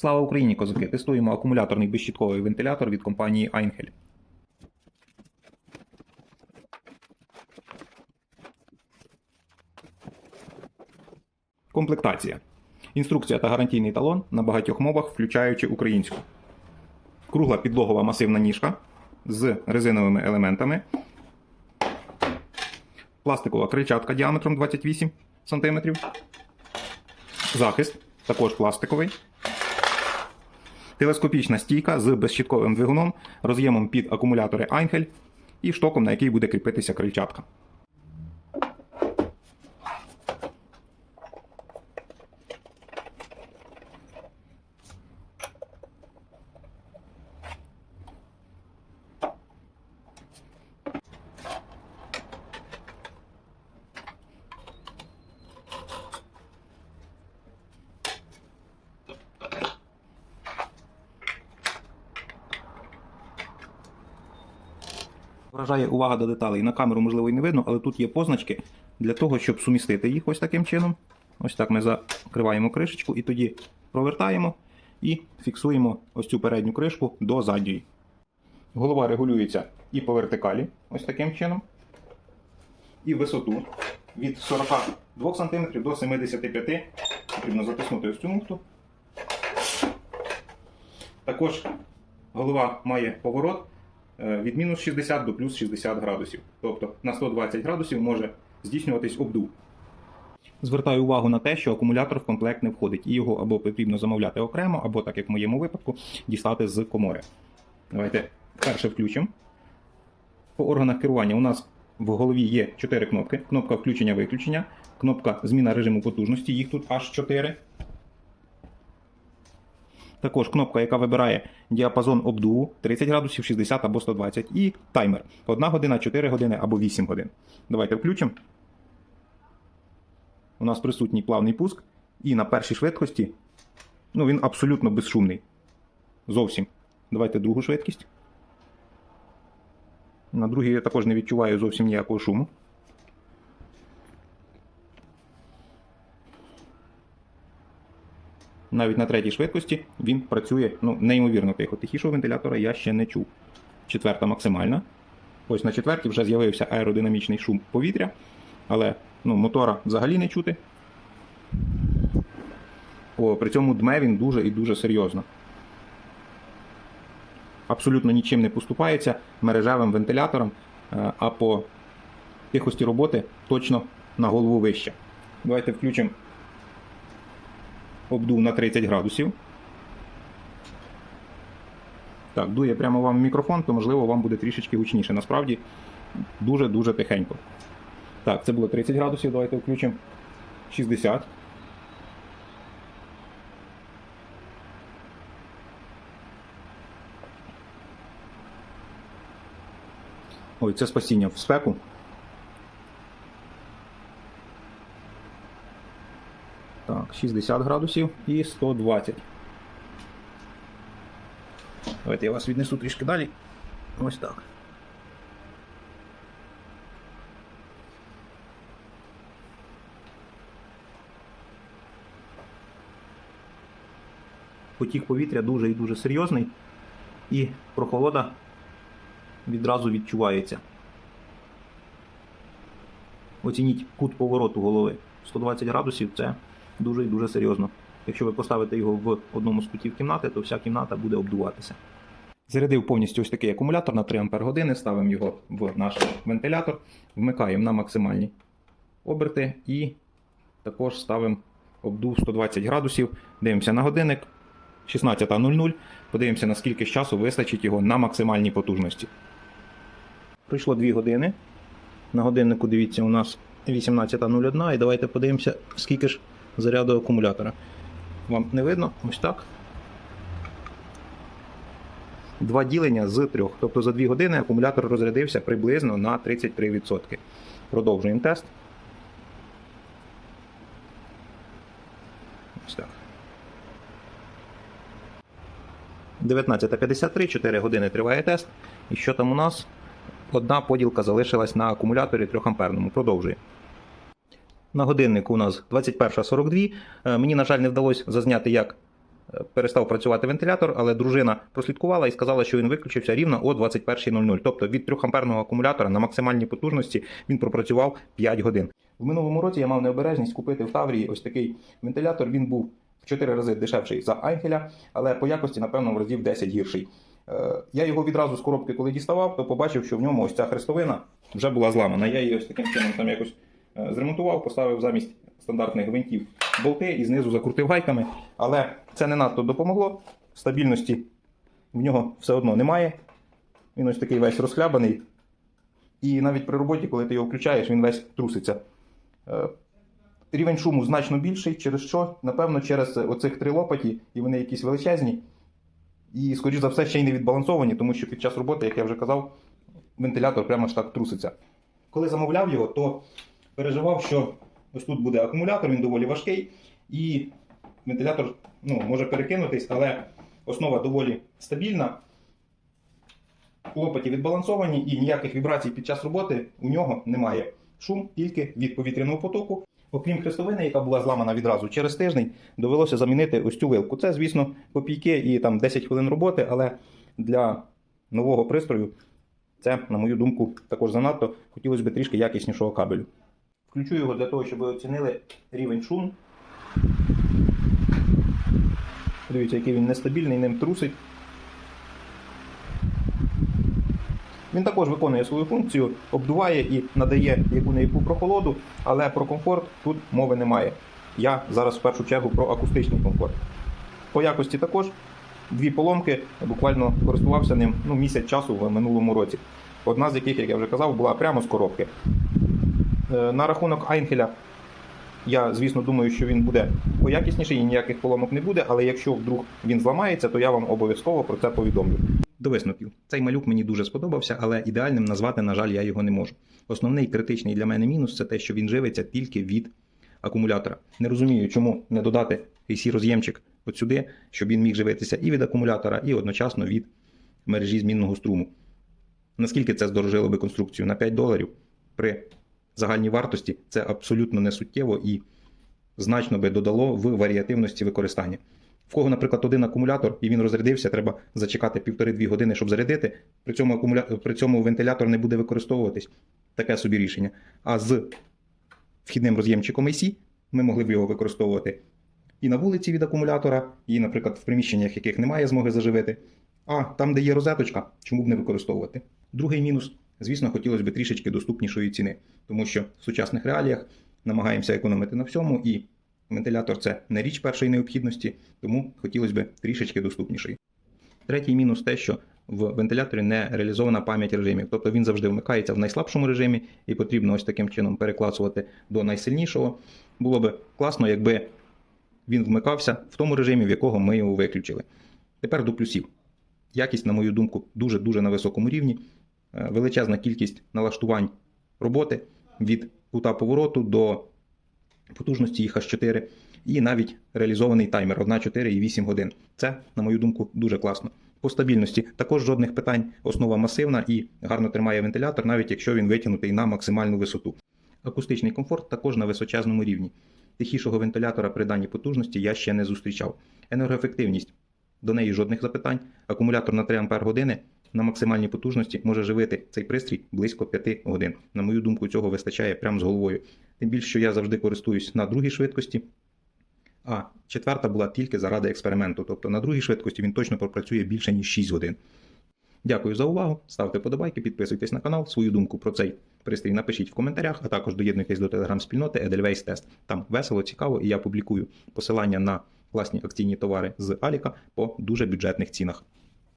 Слава Україні, козаки! Тестуємо акумуляторний безщітковий вентилятор від компанії Einhell. Комплектація. Інструкція та гарантійний талон на багатьох мовах, включаючи українську. Кругла підлогова масивна ніжка з резиновими елементами. Пластикова крильчатка діаметром 28 см. Захист також пластиковий. Телескопічна стійка з безщітковим двигуном, роз'ємом під акумулятори Einhell і штоком, на який буде кріпитися крильчатка. Вражає увага до деталей. На камеру, можливо, і не видно, але тут є позначки для того, щоб сумістити їх ось таким чином. Ось так ми закриваємо кришечку і тоді провертаємо і фіксуємо ось цю передню кришку до задньої. Голова регулюється і по вертикалі, ось таким чином, і висоту від 42 см до 75 Потрібно затиснути ось цю муфту. Також голова має поворот від мінус 60 до плюс 60 градусів. Тобто на 120 градусів може здійснюватись обдув. Звертаю увагу на те, що акумулятор в комплект не входить, і його або потрібно замовляти окремо, або, так як в моєму випадку, дістати з комори. Давайте перше включимо. По органах керування у нас в голові є 4 кнопки: кнопка включення-виключення, кнопка зміна режиму потужності, їх тут аж 4. Також кнопка, яка вибирає діапазон обдуву 30 градусів, 60 або 120, і таймер 1 година, 4 години або 8 годин. Давайте включимо. У нас присутній плавний пуск, і на першій швидкості ну, він абсолютно безшумний. Зовсім. Давайте другу швидкість. На другій я також не відчуваю зовсім ніякого шуму. Навіть на третій швидкості він працює ну, неймовірно тихо. Тихішого вентилятора я ще не чув. Четверта максимальна. Ось на четвертій вже з'явився аеродинамічний шум повітря, але ну, мотора взагалі не чути. О, при цьому дме він дуже і дуже серйозно. Абсолютно нічим не поступається мережевим вентилятором, е, а по тихості роботи точно на голову вище. Давайте включимо обдув на 30 градусів. Так, дує прямо вам мікрофон, то можливо вам буде трішечки гучніше. Насправді дуже-дуже тихенько. Так, це було 30 градусів. Давайте включимо 60. Ой, це спасіння в спеку. Так, 60 градусів і 120. Давайте я вас віднесу трішки далі. Ось так. Потік повітря дуже і дуже серйозний, і прохолода відразу відчувається. Оцініть кут повороту голови. 120 градусів це дуже і дуже серйозно. Якщо ви поставите його в одному з кутів кімнати, то вся кімната буде обдуватися. Зарядив повністю ось такий акумулятор на 3 Ампер години, ставимо його в наш вентилятор, вмикаємо на максимальні оберти і також ставимо обдув 120 градусів. Дивимося на годинник 16.00. Подивимося, наскільки з часу вистачить його на максимальній потужності. Пройшло 2 години. На годиннику, дивіться, у нас 18.01. І давайте подивимося, скільки ж заряду акумулятора. Вам не видно? Ось так. Два ділення з трьох. Тобто за 2 години акумулятор розрядився приблизно на 33%. Продовжуємо тест. Ось так. 19.53, 4 години триває тест. І що там у нас? Одна поділка залишилась на акумуляторі 3 амперному. Продовжує. На годиннику у нас 21.42. Е, Мені, на жаль, не вдалося зазняти, як е, перестав працювати вентилятор, але дружина прослідкувала і сказала, що він виключився рівно о 21.00. Тобто від 3 амперного акумулятора на максимальній потужності він пропрацював 5 годин. В минулому році я мав необережність купити в Таврії ось такий вентилятор. Він був в 4 рази дешевший за Айнхеля, але по якості, напевно, в разів 10 гірший. Е, Я його відразу з коробки, коли діставав, то побачив, що в ньому ось ця хрестовина вже була зламана. Я її ось таким чином там якось зремонтував, поставив замість стандартних гвинтів болти і знизу закрутив гайками. Але це не надто допомогло. Стабільності в нього все одно немає. Він ось такий весь розхлябаний. І навіть при роботі, коли ти його включаєш, він весь труситься. Е, Рівень шуму значно більший, через що? Напевно, через оцих три лопаті, і вони якісь величезні. І, скоріш за все, ще й не відбалансовані, тому що під час роботи, як я вже казав, вентилятор прямо ж так труситься. Коли замовляв його, то переживав, що ось тут буде акумулятор, він доволі важкий, і вентилятор ну, може перекинутись, але основа доволі стабільна. Лопаті відбалансовані і ніяких вібрацій під час роботи у нього немає. Шум тільки від повітряного потоку. Окрім хрестовини, яка була зламана відразу через тиждень, довелося замінити ось цю вилку. Це, звісно, копійки і там 10 хвилин роботи, але для нового пристрою це, на мою думку, також занадто. Хотілося б трішки якіснішого кабелю. Включу його для того, щоб ви оцінили рівень шуму. Дивіться, який він нестабільний, ним трусить. Він також виконує свою функцію, обдуває і надає яку не яку прохолоду, але про комфорт тут мови немає. Я зараз в першу чергу про акустичний комфорт. По якості також дві поломки, буквально користувався ним ну, місяць часу в минулому році. Одна з яких, як я вже казав, була прямо з коробки. Е, На рахунок Айнхеля, я, звісно, думаю, що він буде поякісніший і ніяких поломок не буде, але якщо вдруг він зламається, то я вам обов'язково про це повідомлю. До висновків. Цей малюк мені дуже сподобався, але ідеальним назвати, на жаль, я його не можу. Основний критичний для мене мінус це те, що він живиться тільки від акумулятора. Не розумію, чому не додати AC роз'ємчик от сюди, щоб він міг живитися і від акумулятора, і одночасно від мережі змінного струму. Наскільки це здорожило би конструкцію? На 5 доларів при загальній вартості це абсолютно не суттєво і значно би додало в варіативності використання. В кого, наприклад, один акумулятор і він розрядився, треба зачекати півтори-дві години, щоб зарядити. При цьому акумуля... при цьому вентилятор не буде використовуватись. Таке собі рішення. А з вхідним роз'ємчиком AC ми могли б його використовувати і на вулиці від акумулятора, і, наприклад, в приміщеннях, яких немає змоги заживити. А там, де є розеточка, чому б не використовувати? Другий мінус, звісно, хотілося б трішечки доступнішої ціни, тому що в сучасних реаліях намагаємося економити на всьому, і вентилятор це не річ першої необхідності, тому хотілося б трішечки доступніший. Третій мінус те, що в вентиляторі не реалізована пам'ять режимів, тобто він завжди вмикається в найслабшому режимі і потрібно ось таким чином перекласувати до найсильнішого. Було б класно, якби він вмикався в тому режимі, в якого ми його виключили. Тепер до плюсів. Якість, на мою думку, дуже-дуже на високому рівні. Е, Величезна кількість налаштувань роботи від кута повороту до потужності їх аж 4, і навіть реалізований таймер 1, 4 і 8 годин. Це, на мою думку, дуже класно. По стабільності також жодних питань. Основа масивна і гарно тримає вентилятор, навіть якщо він витягнутий на максимальну висоту. Акустичний комфорт також на височезному рівні. Тихішого вентилятора при даній потужності я ще не зустрічав. Енергоефективність до неї жодних запитань. Акумулятор на 3 Ампер години на максимальній потужності може живити цей пристрій близько 5 годин. На мою думку, цього вистачає прямо з головою. Тим більше, що я завжди користуюсь на другій швидкості. А четверта була тільки заради експерименту. Тобто на другій швидкості він точно пропрацює більше ніж 6 годин. Дякую за увагу. Ставте подобайки, підписуйтесь на канал. Свою думку про цей пристрій напишіть в коментарях, а також доєднуйтесь до телеграм-спільноти Edelweiss Test. Там весело, цікаво, і я публікую посилання на класні акційні товари з Аліка по дуже бюджетних цінах.